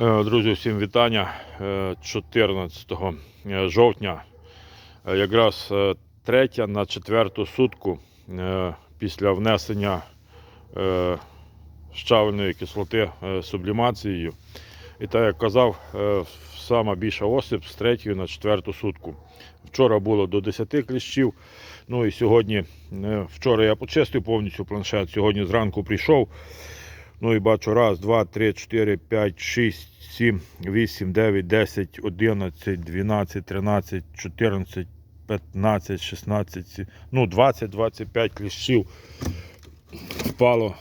Е, Друзі, всім вітання. Е, 14 жовтня, е, якраз е, третя на четверту сутку е, після внесення е, щавельної кислоти е, сублімацією. І так як казав, е, сама більша осип з третьої на четверту сутку. Вчора було до 10 кліщів. Ну і сьогодні, е, вчора я почистив повністю планшет, сьогодні зранку прийшов. Ну і бачу раз, два, три, чотири, п'ять, шість, сім, вісім, дев'ять, десять, одинадцять, дванадцять, тринадцять, чотирнадцять, п'ятнадцять, шістнадцять, ну 20, 25 кліщів впало.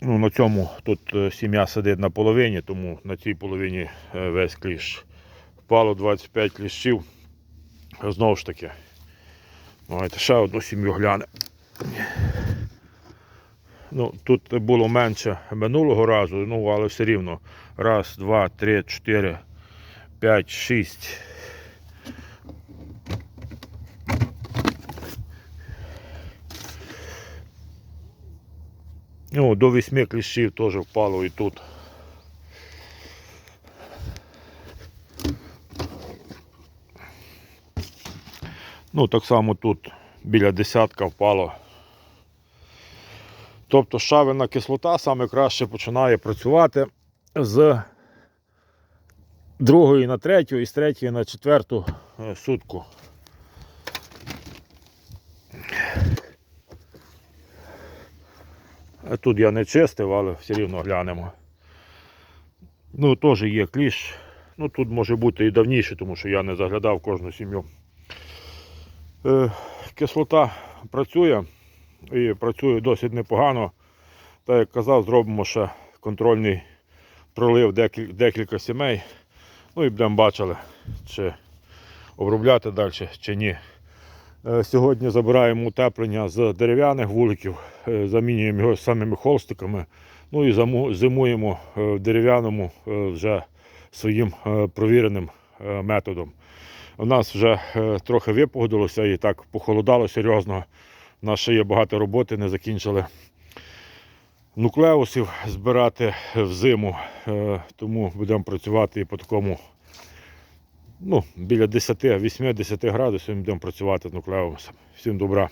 Ну, на цьому тут е, сім'я сидить на половині, тому на цій половині е, весь кліщ. Впало 25 кліщів. Знову ж таки. Давайте ще одну сім'ю глянемо. Ну, тут було менше минулого разу, ну, але все рівно. Раз, два, три, чотири, п'ять, шість. Ну, до вісьми кліщів теж впало і тут. Ну, так само тут біля десятка впало. Тобто шавина кислота саме краще починає працювати з другої на третю і з третьої на четверту е, сутку. Тут я не чистив, але все рівно глянемо. Ну, теж є кліщ. Ну, тут може бути і давніше, тому що я не заглядав кожну сім'ю. Е, кислота працює і працює досить непогано. Так як казав, зробимо ще контрольний пролив декіль- декілька сімей. Ну і будемо бачили, чи обробляти далі, чи ні. Е, Сьогодні забираємо утеплення з дерев'яних вуликів, е, замінюємо його самими холстиками. Ну і зимуємо е, в дерев'яному вже своїм провіреним методом. У нас вже трохи випогодилося і так похолодало серйозно. У нас ще є багато роботи, не закінчили нуклеусів збирати в зиму, е, тому будемо працювати і по такому ну, біля 10, 8-10 градусів будемо працювати з нуклеусом. Всім добра.